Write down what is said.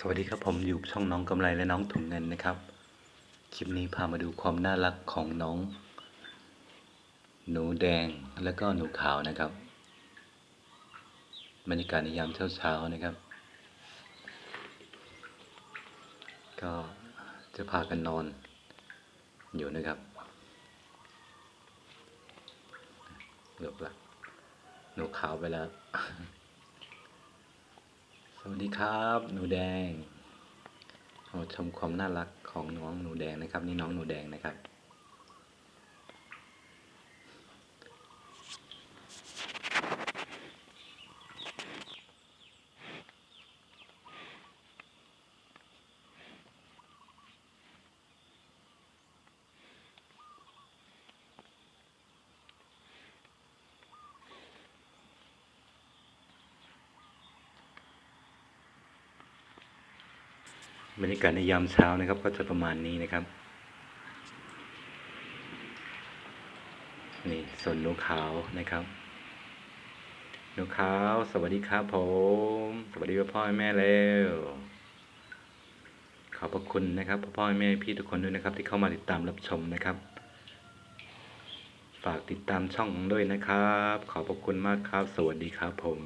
สวัสดีครับผมอยู่ช่องน้องกำไรและน้องถุงเงินนะครับ คลิปนี้พามาดูความน่ารักของน้อง หนูแดงและก็หนูขาวนะครับ บรรยากาศในยามเช้าๆนะครับ ก็จะพากันนอนอยู่นะครับเกือบละหนูขาวไปแล้ว วัสดีครับ หนูแดงเราชมความน่ารักของน้องหนูแดงนะครับ นี่น้องหนูแดงนะครับ บรรยากาศในยามเช้านะครับ ก็จะประมาณนี้นะครับนี่ส่วนนูขาวนะครับนูขาว สวัสดีครับผม สวัสดีพ่อแม่แล้วขอบพระคุณนะครับพ่อแม่พี่ทุกคนด้วยนะครับ ที่เข้ามาติดตามรับชมนะครับ ฝากติดตามช่องด้วยนะครับ ขอบพระคุณมากครับ สวัสดีครับผม